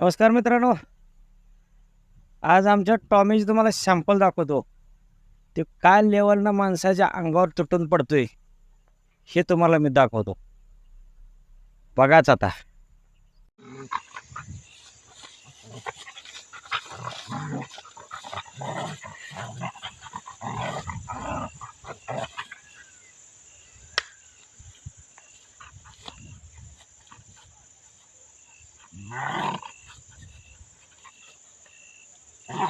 नमस्कार मित्रांनो. आज आमच्या टॉमीज तुम्हाला सॅम्पल दाखवतो. ते काय लेवलनं माणसाच्या अंगावर तुटून पडतोय हे तुम्हाला मी दाखवतो. बघाच आता.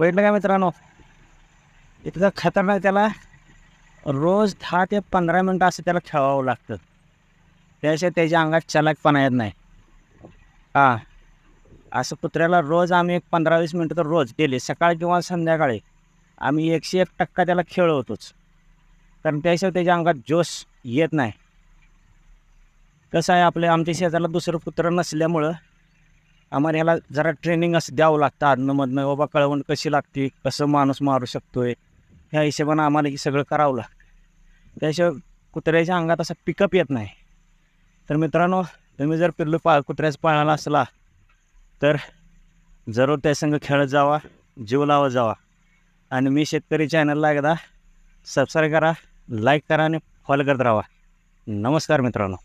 बघितलं काय मित्रांनो? इथं खतरनाक त्याला रोज दहा ते पंधरा मिनटं असं त्याला खेळावं लागतं. त्याशिवाय त्याच्या अंगात चलाकपणा येत नाही. हां. असं कुत्र्याला रोज आम्ही एक पंधरा वीस मिनटं तर रोज डेली सकाळ किंवा संध्याकाळी आम्ही एकशे एक टक्का त्याला खेळवतोच. कारण त्याशिवाय त्याच्या अंगात जोश येत नाही. कसं आहे आपल्या आमच्या शेजारला दुसरं कुत्रं नसल्यामुळं आम्हाला ह्याला जरा ट्रेनिंग असं द्यावं लागतं आधनंमधनं बाबा कळवण कशी लागते? कसं माणूस मारू शकतो आहे ह्या हिशोबानं आम्हाला हे सगळं करावं लागतं. त्याशिवाय कुत्र्याच्या अंगात असा पिकअप येत नाही. तर मित्रांनो तुम्ही जर पिल्लू पा कुत्र्याचं पाळायला असला तर जरूर त्यासंग खेळत जावा जीव लावत जावा. आणि मी शेतकरी चॅनलला एकदा सबस्क्राईब करा लाईक करा आणि फॉलो करत राहा. नमस्कार मित्रांनो.